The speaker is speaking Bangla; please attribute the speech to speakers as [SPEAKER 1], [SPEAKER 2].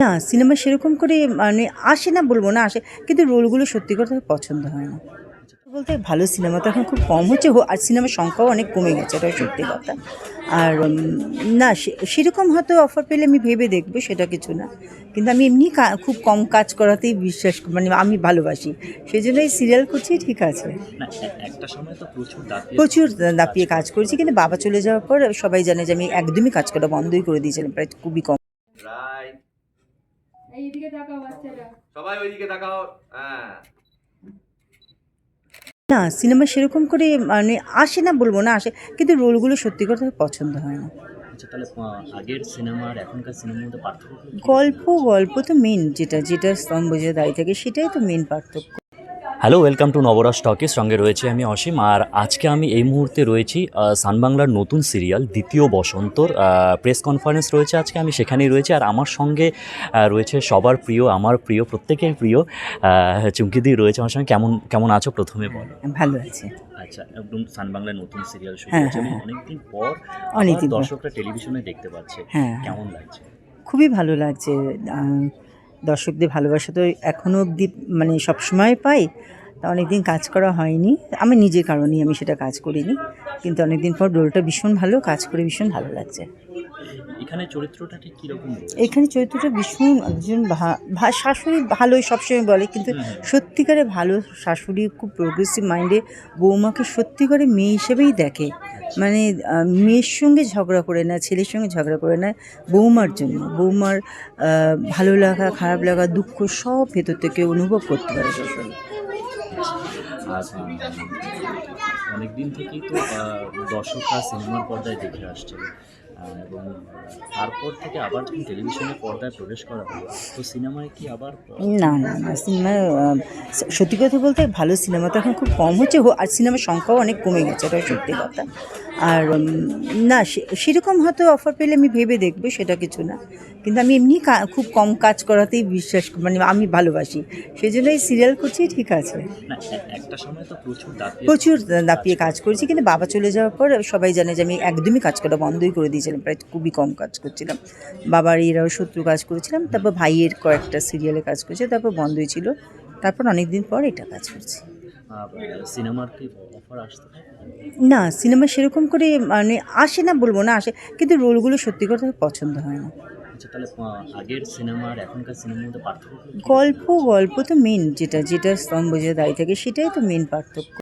[SPEAKER 1] না সিনেমা সেরকম করে মানে আসে না বলব না আসে। কিন্তু রোলগুলো সত্যি কথা পছন্দ হয় না। বলতে ভালো সিনেমা তো এখন খুব কম হচ্ছে আর সিনেমার সংখ্যাও অনেক কমে গেছে এটা সত্যি কথা। আর না সেরকম হয়তো অফার পেলে আমি ভেবে দেখব সেটা কিছু না। কিন্তু আমি এমনি খুব কম কাজ করাতেই বিশ্বাস মানে আমি ভালোবাসি। সেই জন্য এই সিরিয়াল করছি ঠিক আছে।
[SPEAKER 2] প্রচুর দাপিয়ে
[SPEAKER 1] প্রচুর দাপিয়ে কাজ করেছি কিন্তু বাবা চলে যাওয়ার পর সবাই জানে যে আমি একদমই কাজ করা বন্ধই করে দিয়েছিলাম প্রায় খুবই কম।
[SPEAKER 3] রাইট।
[SPEAKER 4] এইদিকে তাকাও বাচ্চারা।
[SPEAKER 3] সবাই ওইদিকে তাকাও হ্যাঁ।
[SPEAKER 1] না সিনেমা সেরকম করে মানে আসে না বলব না আসে কিন্তু রোলগুলো সত্যি কথা পছন্দ হয় না।
[SPEAKER 2] আচ্ছা তাহলে আহ, আগের সিনেমা এখনকার সিনেমার মধ্যে পার্থক্য
[SPEAKER 1] গল্প গল্প তো মেন যেটা যেটা স্তম্ভ যে দায়ী থাকে সেটাই তো মেন পার্থক্য।
[SPEAKER 2] Hello welcome to Nabaraj talkies সঙ্গে রয়েছে আমি অসীম আর আজকে আমি এই মুহূর্তে রয়েছি সানবাংলার নতুন সিরিয়াল দ্বিতীয় বসন্তর প্রেস কনফারেন্স রয়েছে আজকে আমি সেখানেই রয়েছি আর আমার সঙ্গে রয়েছে সবার প্রিয় আমার প্রিয় প্রত্যেকের প্রিয় চুমকিদি রয়েছে আমার সঙ্গে কেমন কেমন আছো প্রথমে বলো?
[SPEAKER 1] ভালো আছে।
[SPEAKER 2] আচ্ছা একদম সানবাংলার নতুন সিরিয়াল শুরু
[SPEAKER 1] হ্যাঁ,
[SPEAKER 2] হয়েছে
[SPEAKER 1] হ্যাঁ।
[SPEAKER 2] অনেকদিন পর
[SPEAKER 1] অনেকদিন
[SPEAKER 2] দর্শকরা টেলিভিশনে দেখতে পাচ্ছে
[SPEAKER 1] হ্যাঁ
[SPEAKER 2] কেমন লাগছে?
[SPEAKER 1] খুবই ভালো লাগছে দর্শকদের ভালোবাসা তো এখনও অবধি মানে সবসময় পাই, তা অনেকদিন কাজ করা হয়নি। আমি নিজের কারণেই আমি সেটা কাজ করিনি, কিন্তু অনেকদিন পর রোলটা ভীষণ ভালো, কাজ করে ভীষণ ভালো লাগছে।
[SPEAKER 2] এখানে চরিত্রটা ঠিক কীরকম
[SPEAKER 1] এখানে চরিত্রটা ভীষণ একজন শাশুড়ি ভালোই সবসময় বলে কিন্তু
[SPEAKER 2] হুম, হুম।
[SPEAKER 1] সত্যিকারে ভালো শাশুড়ি খুব প্রোগ্রেসিভ মাইন্ডে বৌমাকে সত্যিকারে মেয়ে হিসেবেই দেখে। মানে মেয়ের সঙ্গে ঝগড়া করে না ছেলের সঙ্গে ঝগড়া করে না বৌমার জন্য। বৌমার ভালো লাগা খারাপ লাগা দুঃখ সব ভেতর থেকে অনুভব করতে পারে শাশুড়ি।
[SPEAKER 2] আর অনেক দিন থেকেই তো দর্শকরা সিনেমার পর্দায় দেখে আসছে এবং তারপর থেকে আবার যখন টেলিভিশনে পর্দায় প্রবেশ করা হলো, তো সিনেমায় কি আবার
[SPEAKER 1] না না না সিনেমা সত্যি কথা বলতে ভালো সিনেমা তো এখন খুব কম হচ্ছে আর সিনেমার সংখ্যাও অনেক কমে গেছে এটা সত্যি কথা। আর না সে- সেরকম হয়তো অফার পেলে আমি ভেবে দেখব সেটা কিছু না। কিন্তু আমি এমনি খুব কম কাজ করাতেই বিশ্বাস মানে আমি ভালোবাসি। সেই জন্য এই সিরিয়াল করছি ঠিক আছে।
[SPEAKER 2] প্রচুর দাপিয়ে
[SPEAKER 1] কাজ করেছি। কিন্তু বাবা চলে যাওয়ার পর সবাই জানে যে আমি একদমই কাজ করা বন্ধই করে দিয়েছিলাম প্রায় খুবই কম কাজ করছিলাম। বাবার এরাও শত্রু কাজ করেছিলাম তারপর ভাইয়ের কয়েকটা সিরিয়ালে কাজ করেছে তারপর বন্ধই ছিল। তারপর অনেক দিন পর এটা কাজ করছি।
[SPEAKER 2] সিনেমার কি অফার আসতে
[SPEAKER 1] না সিনেমা সেরকম করে মানে আসে না বলব না আসে কিন্তু রোলগুলো সত্যি কথা পছন্দ হয় না।
[SPEAKER 2] আচ্ছা তাহলে আগের সিনেমা এখনকার সিনেমার মধ্যে পার্থক্য
[SPEAKER 1] গল্প গল্প তো মেন যেটা যেটা স্তম্ভ যে দায়ী থাকে সেটাই তো মেন পার্থক্য।